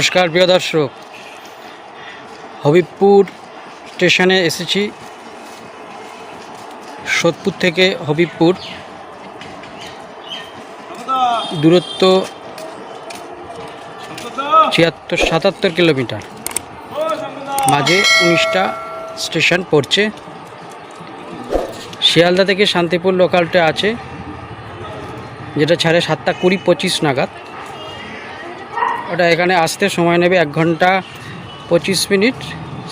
নমস্কার, প্রিয় দর্শক। হবিবপুর স্টেশনে এসেছি। সোদপুর থেকে হবিবপুর। দূরত্ব ছিয়াত্তর, সাতাত্তর কিলোমিটার। মাঝে উনিশটা স্টেশন পড়ছে। শিয়ালদা থেকে শান্তিপুর লোকালটা আছে, যেটা ছাড়ে সাতটা কুড়ি পঁচিশ নাগাদ। ওটা এখানে আসতে সময় নেবে এক ঘণ্টা পঁচিশ মিনিট,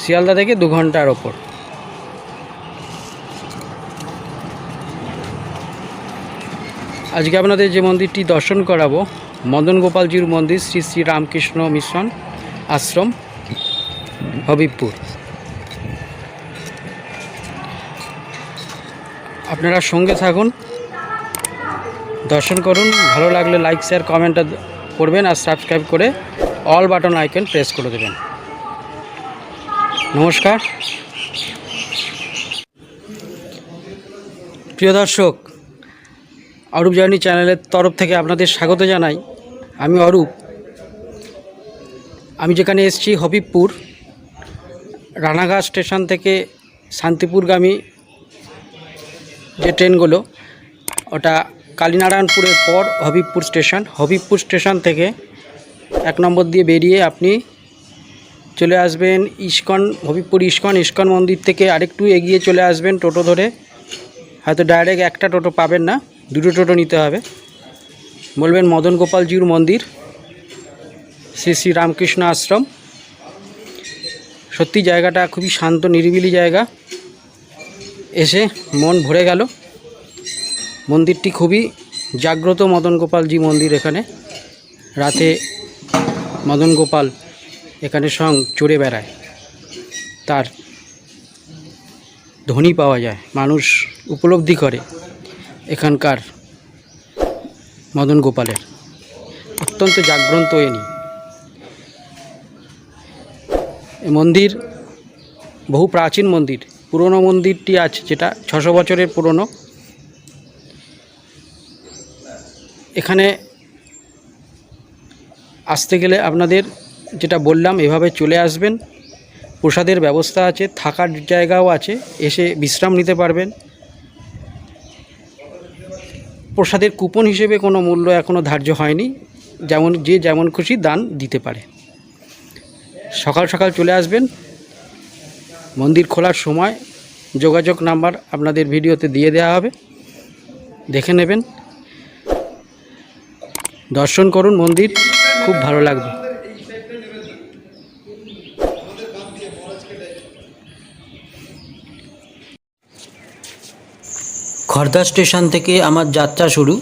শিয়ালদা থেকে দু ঘণ্টার ওপর। আজকে আপনাদের যে মন্দিরটি দর্শন করাবো, মদন গোপালজির মন্দির শ্রী শ্রী রামকৃষ্ণ মিশন আশ্রম, হবিবপুর। আপনারা সঙ্গে থাকুন, দর্শন করুন, ভালো লাগলে লাইক, শেয়ার, কমেন্ট করবেন আর সাবস্ক্রাইব করে অল বাটন আইকন প্রেস করে দেবেন। নমস্কার। প্রিয় দর্শক, অরূপ জার্নি চ্যানেলের তরফ থেকে আপনাদের স্বাগত জানাই। আমি অরূপ। আমি যেখানে এসেছি, হবিবপুর, রানাঘাট স্টেশন থেকে শান্তিপুরগামী যে ট্রেনগুলো, ওটা কালীনারায়ণপুরের পর হবিবপুর স্টেশন। হবিবপুর স্টেশন থেকে এক নম্বর দিয়ে বেরিয়ে আপনি চলে আসবেন ইস্কন, হবিবপুর ইস্কন ইস্কন মন্দির থেকে আরেকটু এগিয়ে চলে আসবেন টোটো ধরে। হয়তো ডাইরেক্ট একটা টোটো পাবেন না, দুটো টোটো নিতে হবে। বলবেন মদন গোপালজিউর মন্দির, শ্রী শ্রী রামকৃষ্ণ আশ্রম। সত্যি জায়গাটা খুবই শান্ত, নিরিবিলি জায়গা। এসে মন ভরে গেল। মন্দিরটি খুবই জাগ্রত মদন গোপালজি মন্দির এখানে। রাতে মদন গোপাল এখানে সং চড়ে বেড়ায়। তার ধ্বনি পাওয়া যায়, মানুষ উপলব্ধি করে এখানকার মদন গোপালের। অত্যন্ত জাগ্রন্ত এনি মন্দির বহু প্রাচীন মন্দির, পুরনো মন্দিরটি আছে যেটা ছশো বছরের পুরনো। এখানে আসতে গেলে আপনাদের যেটা বললাম, এভাবে চলে আসবেন। প্রসাদের ব্যবস্থা আছে, থাকার জায়গাও আছে, এসে বিশ্রাম নিতে পারবেন। প্রসাদের কুপন হিসেবে কোনো মূল্য এখনও ধার্য হয়নি। যেমন, যে যেমন খুশি দান দিতে পারে। সকাল সকাল চলে আসবেন। মন্দির খোলার সময় যোগাযোগ নাম্বার আপনাদের ভিডিওতে দিয়ে দেওয়া হবে। দেখে নেবেন। দর্শন করুন মন্দির, খুব ভালো লাগবে। খর্দা স্টেশন থেকে আমার যাত্রা শুরু।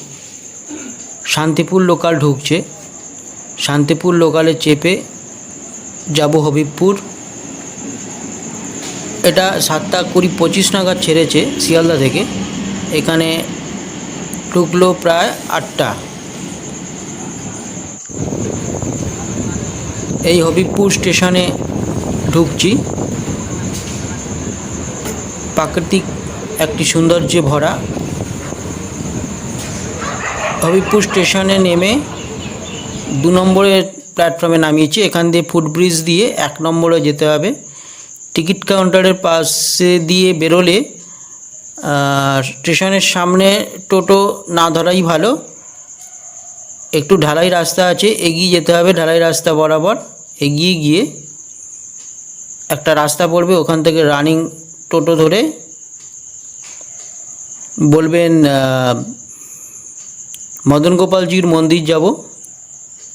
শান্তিপুর লোকাল ঢুকছে। শান্তিপুর লোকালে চেপে যাব হবিবপুর। এটা সাতটা কুড়ি পঁচিশ নাগাদ ছেড়েছে শিয়ালদা থেকে। এখানে ঢুকলো প্রায় আটটা। এই হবিবপুর স্টেশনে ঢুকছি। প্রাকৃতিক একটি সৌন্দর্যে ভরা। হবিবপুর স্টেশনে নেমে দু নম্বরের প্ল্যাটফর্মে নামিয়েছি। এখান দিয়ে ফুটব্রিজ দিয়ে এক নম্বরে যেতে হবে। টিকিট কাউন্টারের পাশে দিয়ে বেরোলে স্টেশনের সামনে টোটো না ধরাই ভালো। একটু ঢালাই রাস্তা আছে, এগিয়ে যেতে হবে। ঢালাই রাস্তা বরাবর। এগিয়ে গিয়ে একটা রাস্তা পড়বে, ওখান থেকে রানিং টোটো ধরে বলবেন মদন গোপালজির মন্দির যাব,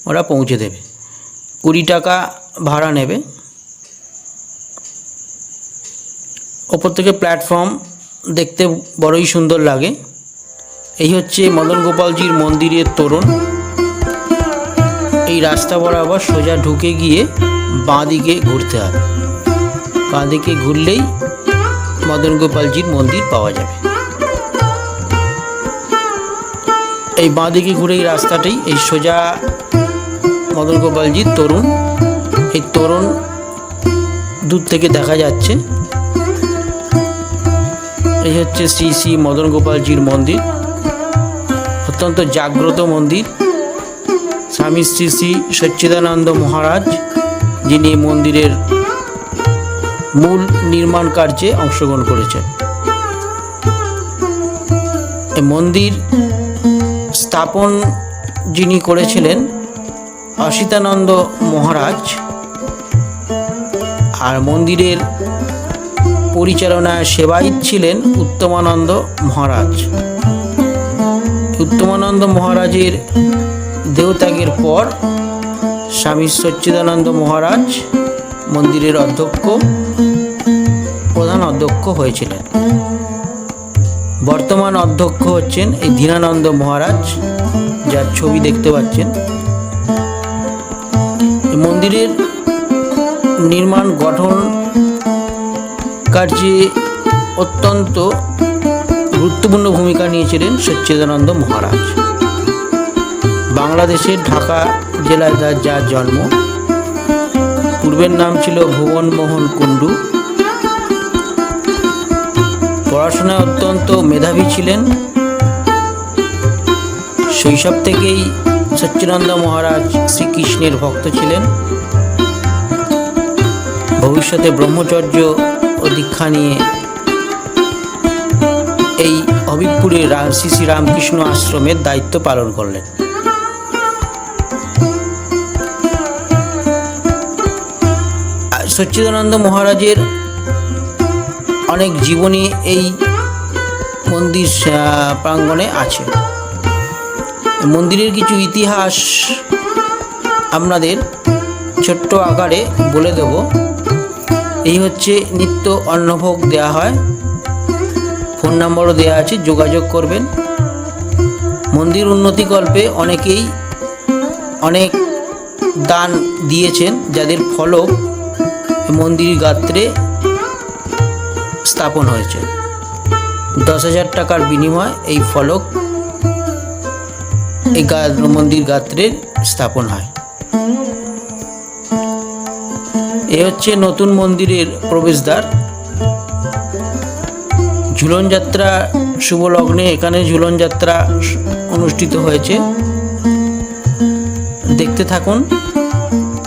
ওরা পৌঁছে দেবে। কুড়ি টাকা ভাড়া নেবে। ওপর থেকে প্ল্যাটফর্ম দেখতে বড়ই সুন্দর লাগে। এই হচ্ছে মদন গোপালজির মন্দিরের তোরণ। এই রাস্তা বরাবর সোজা ঢুকে গিয়ে বাঁ দিকে ঘুরতে হবে। বাঁ দিকে ঘুরলেই মদন গোপালজির মন্দির পাওয়া যাবে। এই বাঁ দিকে ঘুরে এই রাস্তাটাই এই সোজা মদন গোপালজির তরুণ। এই তরুণ দূর থেকে দেখা যাচ্ছে। এই হচ্ছে শ্রী শ্রী মদন গোপালজির মন্দির। অত্যন্ত জাগ্রত মন্দির। স্বামী শ্রী শ্রী সচ্চিদানন্দ মহারাজ, যিনি মন্দিরের মূল নির্মাণ কার্যে অংশগ্রহণ করেছেন। মন্দির স্থাপন যিনি করেছিলেন অসিতানন্দ মহারাজ, আর মন্দিরের পরিচালনায় সেবায়িত ছিলেন উত্তমানন্দ মহারাজ। উত্তমানন্দ মহারাজের দেহত্যাগের পর স্বামী সচ্চিদানন্দ মহারাজ মন্দিরের অধ্যক্ষ, প্রধান অধ্যক্ষ হয়েছিলেন। বর্তমান অধ্যক্ষ হচ্ছেন এই ধীরানন্দ মহারাজ, যার ছবি দেখতে পাচ্ছেন। মন্দিরের নির্মাণ, গঠন কার্যে অত্যন্ত গুরুত্বপূর্ণ ভূমিকা নিয়েছিলেন সচ্চিদানন্দ মহারাজ। বাংলাদেশের ঢাকা জেলায় তার যার জন্ম। পূর্বের নাম ছিল ভুবন মোহন কুণ্ডু। পড়াশোনায় অত্যন্ত মেধাবী ছিলেন। শৈশব থেকেই সচ্চিদানন্দ মহারাজ শ্রীকৃষ্ণের ভক্ত ছিলেন। ভবিষ্যতে ব্রহ্মচর্য ও দীক্ষা নিয়ে এই হবিবপুরের শ্রী শ্রী রামকৃষ্ণ আশ্রমের দায়িত্ব পালন করলেন। সচ্চিদানন্দ মহারাজের অনেক জীবনী এই মন্দির প্রাঙ্গণে আছে। মন্দিরের কিছু ইতিহাস আপনাদের ছোট্ট আকারে বলে দেব। এই হচ্ছে নিত্য অন্নভোগ দেওয়া হয়। ফোন নম্বরও দেওয়া আছে, যোগাযোগ করবেন। মন্দির উন্নতিকল্পে অনেকেই অনেক দান দিয়েছেন, যাদের ফলক মন্দির গাত্রে স্থাপন হয়েছে। দশ হাজার টাকার বিনিময় এই ফলক এই মন্দির গাত্রের স্থাপন হয়। এ হচ্ছে নতুন মন্দিরের প্রবেশদ্বার। ঝুলন যাত্রা শুভ লগ্নে এখানে ঝুলন যাত্রা অনুষ্ঠিত হয়েছে। দেখতে থাকুন,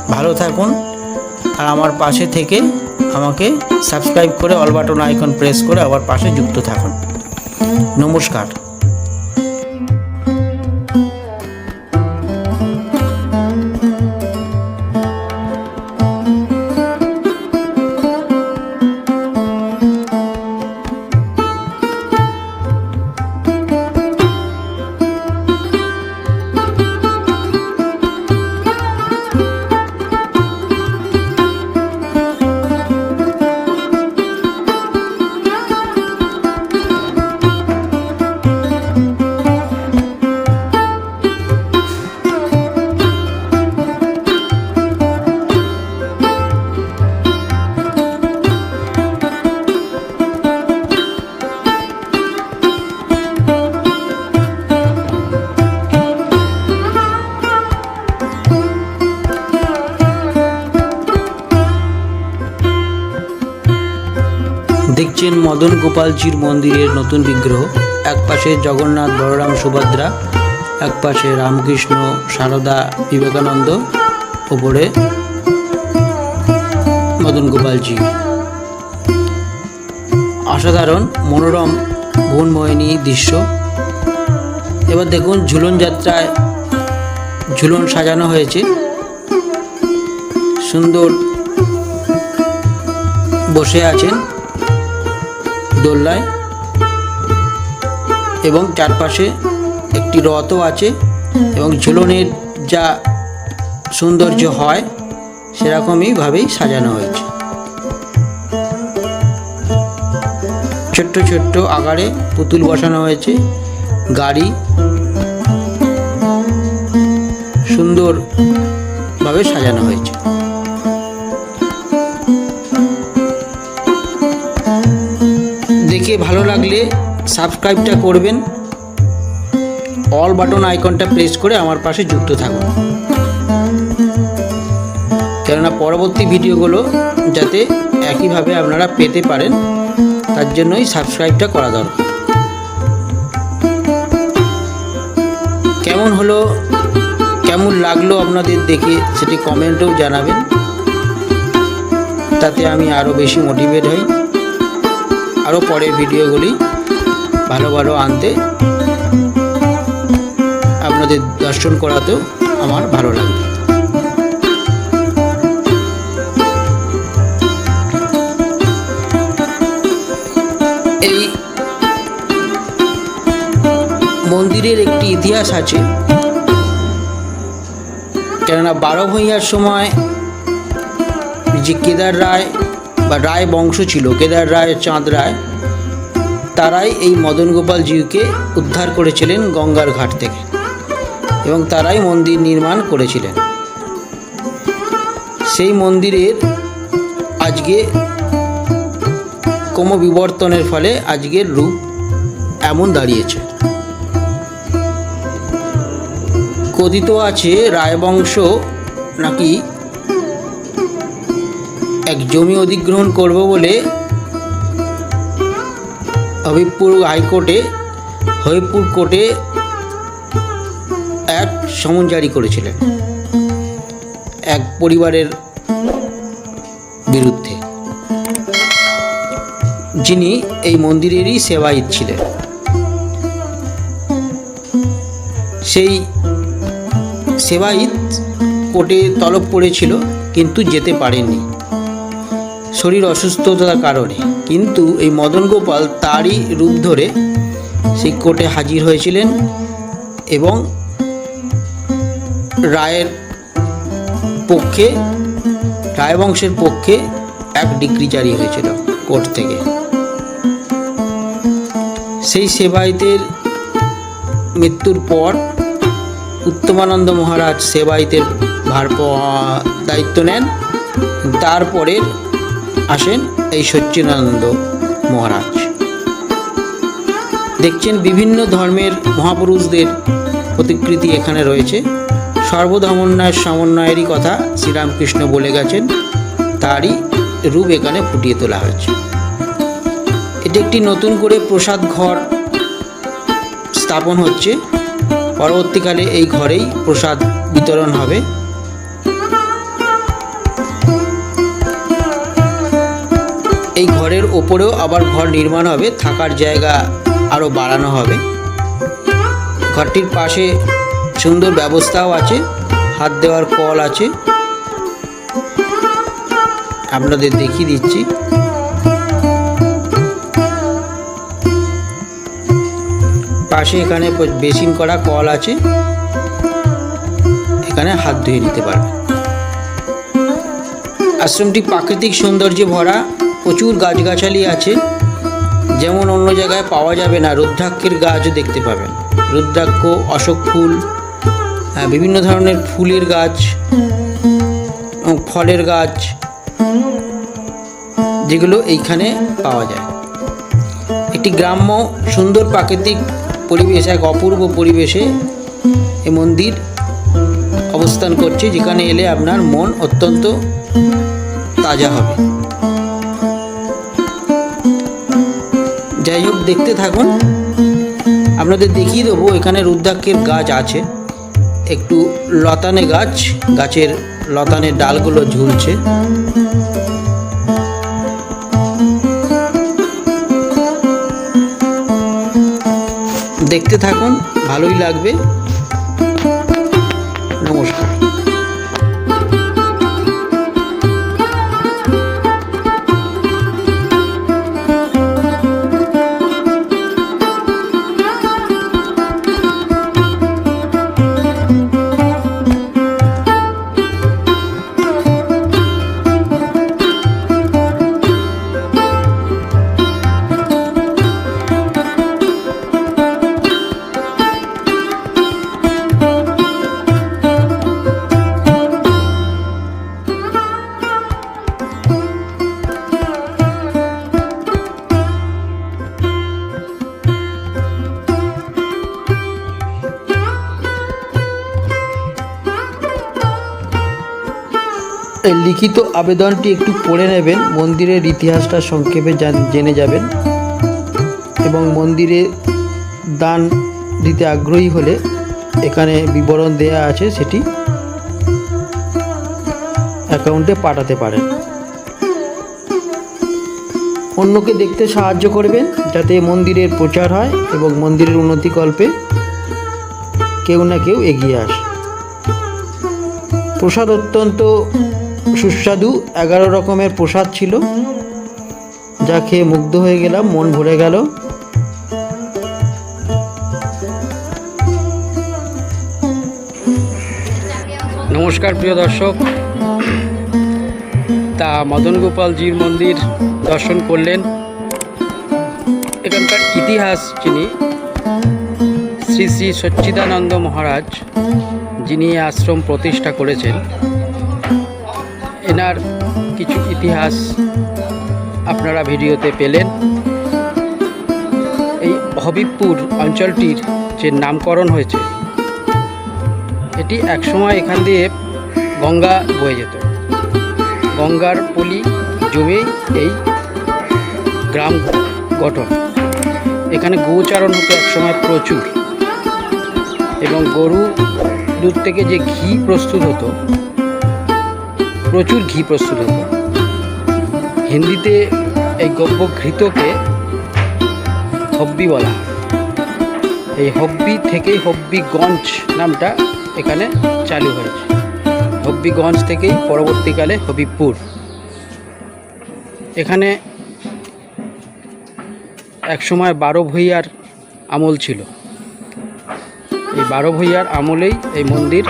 ভালো থাকুন। আর আমার পাশে থেকে আমাকে সাবস্ক্রাইব করে অল বাটন আইকন প্রেস করে আমার পাশে যুক্ত থাকুন। নমস্কার। দেখছেন মদন গোপালজির মন্দিরের নতুন বিগ্রহ। এক পাশে জগন্নাথ, বলরাম, সুভদ্রা, এক পাশে রামকৃষ্ণ, সারদা, বিবেকানন্দ, ওপরে মদন গোপালজি। অসাধারণ, মনোরম ভুবনমোহিনী দৃশ্য। এবার দেখুন, ঝুলন যাত্রায় ঝুলন সাজানো হয়েছে। সুন্দর বসে আছেন দোলনায় এবং চারপাশে একটি রথও আছে এবং ঝুলনের যা সৌন্দর্য হয় সেরকমইভাবেই সাজানো হয়েছে। ছোট্ট ছোট্ট আকারে পুতুল বসানো হয়েছে, গাড়ি সুন্দরভাবে সাজানো হয়েছে। দেখে ভালো লাগলে সাবস্ক্রাইবটা করবেন। অল বাটন আইকনটা প্রেস করে আমার পাশে যুক্ত থাকুন। কেননা পরবর্তী ভিডিওগুলো যাতে একইভাবে আপনারা পেতে পারেন, তার জন্যই সাবস্ক্রাইবটা করা দরকার। কেমন হলো, কেমন লাগল আপনাদের দেখে সেটি কমেন্টেও জানাবেন। তাতে আমি আরও বেশি মোটিভেট হই। আরও পরের ভিডিওগুলি ভালো ভালো আনতে আপনাদের দর্শন করাতেও আমার ভালো লাগবে। এই মন্দিরের একটি ইতিহাস আছে। কেননা বারো ভূঁইয়ার সময় যে কেদার রায় বা রায় বংশ ছিল, কেদার রায়, চাঁদ রায়, তারাই এই মদন গোপাল জিউকে উদ্ধার করেছিলেন গঙ্গার ঘাট থেকে এবং তারাই মন্দির নির্মাণ করেছিলেন। সেই মন্দিরের আজকে ক্রমবিবর্তনের ফলে আজকের রূপ এমন দাঁড়িয়েছে। কথিত আছে রায়বংশ নাকি এক জমি অধিগ্রহণ করব বলে হবিবপুর হাইকোর্টে, হবিবপুর কোর্টে এক সমন জারি করেছিলেন। এক পরিবারের বিরুদ্ধে। যিনি এই মন্দিরেরই সেবায়িত ছিলেন। সেই সেবায়িত কোর্টে তলব পড়েছিল কিন্তু যেতে পারেননি। শরীর অসুস্থতার কারণে। কিন্তু এই মদন গোপাল তারই রূপ ধরে সেই কোর্টে হাজির হয়েছিলেন এবং রায়ের পক্ষে, রায়বংশের পক্ষে এক ডিগ্রি জারি হয়েছিল কোর্ট থেকে। সেই সেবায়িতের মৃত্যুর পর উত্তমানন্দ মহারাজ সেবায়িতের ভার দায়িত্ব নেন। তারপরে আসেন এই সচ্চিদানন্দ মহারাজ। দেখছেন বিভিন্ন ধর্মের মহাপুরুষদের প্রতিকৃতি এখানে রয়েছে। সর্বধর্মন্বয়ের সমন্বয়েরই কথা শ্রীরামকৃষ্ণ বলে গেছেন, তারই রূপ এখানে ফুটিয়ে তোলা হয়েছে। এটি একটি নতুন করে প্রসাদ ঘর স্থাপন হচ্ছে। পরবর্তীকালে এই ঘরেই প্রসাদ বিতরণ হবে। ঘরের ওপরেও আবার ঘর নির্মাণ হবে, থাকার জায়গা আরও বাড়ানো হবে। ঘরটির পাশে সুন্দর ব্যবস্থাও আছে, হাত দেওয়ার কল আছে। আপনাদের দেখিয়ে দিচ্ছি। পাশে এখানে বেসিন করা কল আছে। এখানে হাত ধুয়ে নিতে পারবে আশ্রমটি প্রাকৃতিক সৌন্দর্যে ভরা। প্রচুর গাছগাছালি আছে, যেমন অন্য জায়গায় পাওয়া যাবে না। রুদ্রাক্ষের গাছও দেখতে পাবেন। রুদ্রাক্ষ, অশোক ফুল বিভিন্ন ধরনের ফুলের গাছ ফলের গাছ, যেগুলো এইখানে পাওয়া যায়। একটি গ্রাম্য সুন্দর প্রাকৃতিক পরিবেশ, এক অপূর্ব পরিবেশে এ মন্দির অবস্থান করছে, যেখানে এলে আপনার মন অত্যন্ত তাজা হবে। যাই হোক, দেখতে থাকুন। আপনাদের দেখিয়ে দেবো, এখানে রুদ্রাক্ষের গাছ আছে। একটু লতানে গাছ, গাছের লতানে ডালগুলো ঝুলছে। দেখতে থাকুন, ভালোই লাগবে। লিখিত আবেদনটি একটু পড়ে নেবেন। মন্দিরের ইতিহাসটা সংক্ষেপে জান- যাবেন। এবং মন্দিরে দান দিতে আগ্রহী হলে এখানে বিবরণ দেয়া আছে সেটি অ্যাকাউন্টে পাঠাতে পারেন। অন্যকে দেখতে সাহায্য করবেন যাতে মন্দিরের প্রচার হয় এবং মন্দিরের উন্নতিকল্পে কেউ না কেউ এগিয়ে আসে। প্রসাদ অত্যন্ত সুস্বাদু এগারো রকমের প্রসাদ ছিল। যা খেয়ে মুগ্ধ হয়ে গেলাম, মন ভরে গেল। নমস্কার প্রিয় দর্শক। তা মদন গোপালজির মন্দির দর্শন করলেন। এখানকার ইতিহাস যিনি, শ্রী শ্রী সচ্চিদানন্দ মহারাজ, যিনি আশ্রম প্রতিষ্ঠা করেছেন। এনার কিছু ইতিহাস আপনারা ভিডিওতে পেলেন। এই হবিবপুর অঞ্চলটির যে নামকরণ হয়েছে, এটি একসময় এখান দিয়ে গঙ্গা বয়ে যেত। গঙ্গার পলি জমে এই গ্রাম গঠন। এখানে গোচারণ হতো একসময় প্রচুর। এবং গরু দুধ থেকে যে ঘি প্রস্তুত হতো প্রচুর ঘি প্রস্তুত হতো। হিন্দিতে এই গব্য ঘৃতকে হব্বি বলা এই হব্বি থেকেই হব্বিগঞ্জ নামটা এখানে চালু হয়েছে। হব্বিগঞ্জ থেকেই পরবর্তীকালে হবিবপুর এখানে একসময় বারো ভূঁইয়ার আমল ছিল। এই বারো ভূঁইয়ার আমলেই এই মন্দির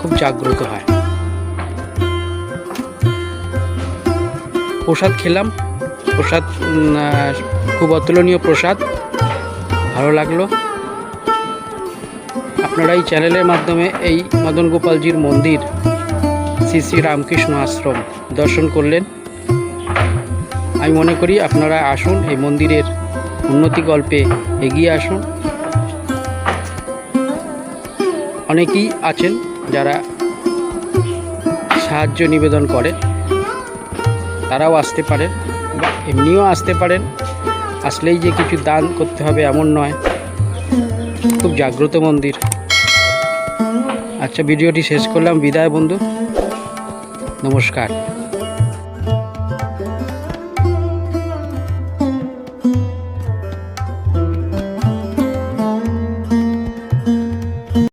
খুব জাগ্রত হয়। প্রসাদ খেলাম। প্রসাদ খুব অতুলনীয় প্রসাদ। ভালো লাগল। আপনারা এই চ্যানেলের মাধ্যমে এই মদন গোপালজির মন্দির, শ্রী শ্রী রামকৃষ্ণ আশ্রম দর্শন করলেন। আমি মনে করি আপনারা আসুন, এই মন্দিরের উন্নতি গল্পে এগিয়ে আসুন। অনেকেই আছেন যারা সাহায্য নিবেদন করে। তারাও আসতে পারেন বা এমনিও আসতে পারেন। আসলেই যে কিছু দান করতে হবে এমন নয়। খুব জাগ্রত মন্দির। আচ্ছা ভিডিওটি শেষ করলাম। বিদায় বন্ধু। নমস্কার।